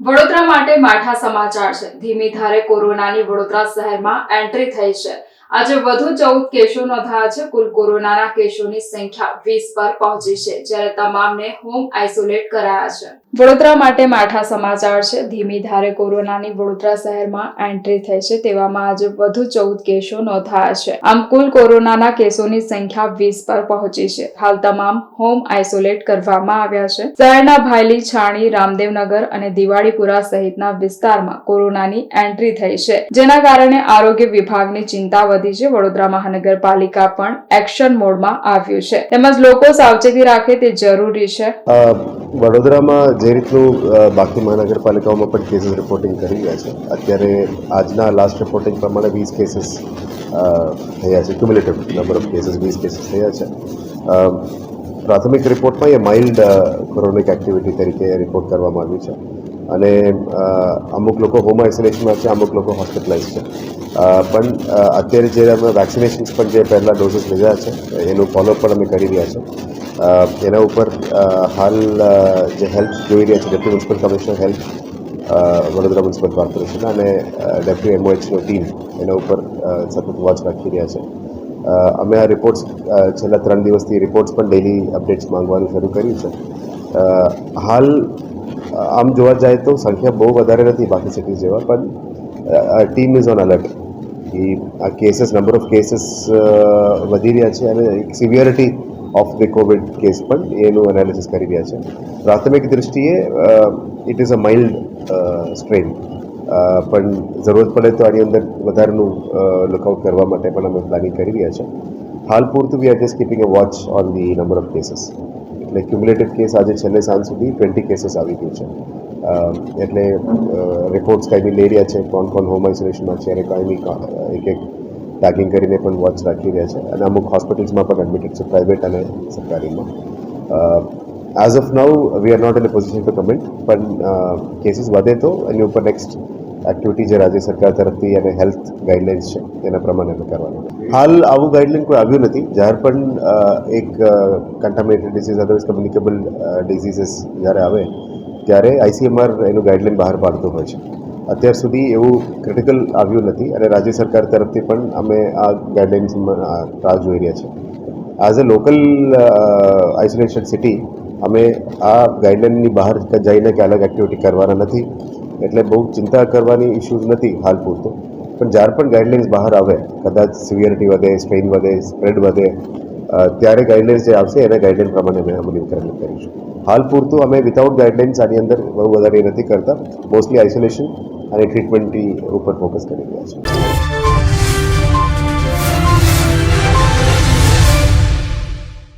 વડોદરા માટે માઠા સમાચાર છે. ધીમી ધારે કોરોનાની વડોદરા શહેરમાં એન્ટ્રી થઈ છે. આજે વધુ ચૌદ કેસો નોંધાયા છે. કુલ કોરોનાના કેસોની સંખ્યા વીસ પર પહોંચી છે, જ્યારે તમામને હોમ આઇસોલેટ કરાયા છે. વડોદરા માટે માઠા સમાચાર છે. ધીમી ધારે કોરોનાની વડોદરા શહેરમાં એન્ટ્રી થઈ છે, તેવામાં આજે વધુ ચૌદ કેસો નોંધાયા છે. આમ કુલ કોરોનાના કેસોની સંખ્યા વીસ પર પહોંચી છે. હાલ તમામ હોમ આઇસોલેટ કરવામાં આવ્યા છે. શહેરના ભાયલી, છાણી, રામદેવનગર અને દિવાળીપુરા સહિતના વિસ્તારમાં કોરોનાની એન્ટ્રી થઈ છે, જેના કારણે આરોગ્ય વિભાગની ચિંતા વધી છે વડોદરા મહાનગરપાલિકા પણ એક્શન મોડમાં આવ્યું છે. તેમજ લોકો સાવચેતી રાખે તે જરૂરી છે. વડોદરામાં જે રીતનું બાકી મહાનગરપાલિકાઓમાં પણ કેસીસ રિપોર્ટિંગ કરી રહ્યા છે. અત્યારે આજના લાસ્ટ રિપોર્ટિંગ પ્રમાણે વીસ કેસીસ થયા છે. ક્યુમ્યુલેટિવ નંબર ઓફ કેસીસ વીસ કેસીસ થયા છે. પ્રાથમિક રિપોર્ટમાં એ માઇલ્ડ કોરોનિક એક્ટિવિટી તરીકે રિપોર્ટ કરવામાં આવ્યું છે. અને અમુક લોકો હોમ આઇસોલેશનમાં છે અમુક લોકો હોસ્પિટલાઇઝ છે. પણ અત્યારે જે અમે વેક્સિનેશન્સ પણ જે પહેલાં ડોઝીસ લીધા છે એનું ફોલોઅપ પણ અમે કરી રહ્યા છે એના ઉપર હાલ જે હેલ્પ જોઈ રહ્યા છે deputy municipal commissioner help uh, Vadodara municipal corporation અને ડેપ્યુટી એમઓએચનો ટીમ એના ઉપર સતત વોચ રાખી રહ્યા છે. અમે આ રિપોર્ટ્સ છેલ્લા ત્રણ દિવસથી રિપોર્ટ્સ પણ ડેલી અપડેટ્સ માંગવાનું શરૂ કર્યું છે. હાલ આમ જોવા જાય તો સંખ્યા બહુ વધારે નથી બાકી સિટી જેવા, પણ ટીમ ઇઝ ઓન અલર્ટ કે આ કેસીસ નંબર ઓફ કેસીસ વધી રહ્યા છે અને severity of the covid case પણ એનું એનાલિસિસ કરી રહ્યા છે. પ્રાથમિક દૃષ્ટિએ it is a mild strain પણ જરૂરત પડે તો આની અંદર વધારેનું લુકઆઉટ કરવા માટે પણ અમે પ્લાનિંગ કરી રહ્યા છે. હાલ પૂરતું we are just keeping a watch on the number of cases એટલે ક્યુમ્યુલેટિવ કેસ આજે છેલ્લે સાંજ સુધી ટ્વેન્ટી કેસીસ આવી ગયું છે. એટલે રિપોર્ટ્સ કાંઈ બી લઈ રહ્યા છે, કોણ કોણ હોમ આઇસોલેશનમાં છે, અને કાંઈ બી એક એક ટેગિંગ કરીને પણ વોચ રાખી રહ્યા છે. અને અમુક હોસ્પિટલ્સમાં પણ એડમિટેડ છે પ્રાઇવેટ અને સરકારીમાં. As of now we are not in a position to comment પણ કેસીસ વધે તો, એની ઉપર નેક્સ્ટ એક્ટિવિટી જે રાજ્ય સરકાર તરફથી અને હેલ્થ ગાઈડલાઇન્સ છે એના પ્રમાણે અમે કરવાનું. હાલ આવું ગાઈડલાઇન કોઈ આવ્યું નથી. જ્યારે પણ એક contaminated disease otherwise communicable diseases જ્યારે આવે, ત્યારે આઈસીએમઆર એનું ગાઈડલાઇન બહાર પાડતું હોય છે. અત્યાર સુધી એવું ક્રિટિકલ આવ્યું નથી અને રાજ્ય સરકાર તરફથી પણ અમે આ ગાઈડલાઇન્સ રાહ જોઈ રહ્યા છીએ. As a local isolation city અમે આ ગાઈડલાઇનની બહાર જઈને કે અલગ એક્ટિવિટી કરવાના નથી. એટલે બહુ ચિંતા કરવાની ઇશ્યુઝ નથી હાલ પૂરતો. પણ જ્યારે પણ ગાઈડલાઇન્સ બહાર આવે, કદાચ સિવિયરિટી વધે સ્ટ્રેઇન વધે સ્પ્રેડ વધે ત્યારે ગાઈડલાઇન્સ જે આવશે એના ગાઈડલાઇન પ્રમાણે અમે અમલીકરણ કરીશું. હાલ પૂરતું અમે વિથાઉટ ગાઈડલાઇન્સ આની અંદર બહુ વધારે નથી કરતા. મોસ્ટલી આઇસોલેશન અને ટ્રીટમેન્ટની ઉપર ફોકસ કરી રહ્યા છીએ.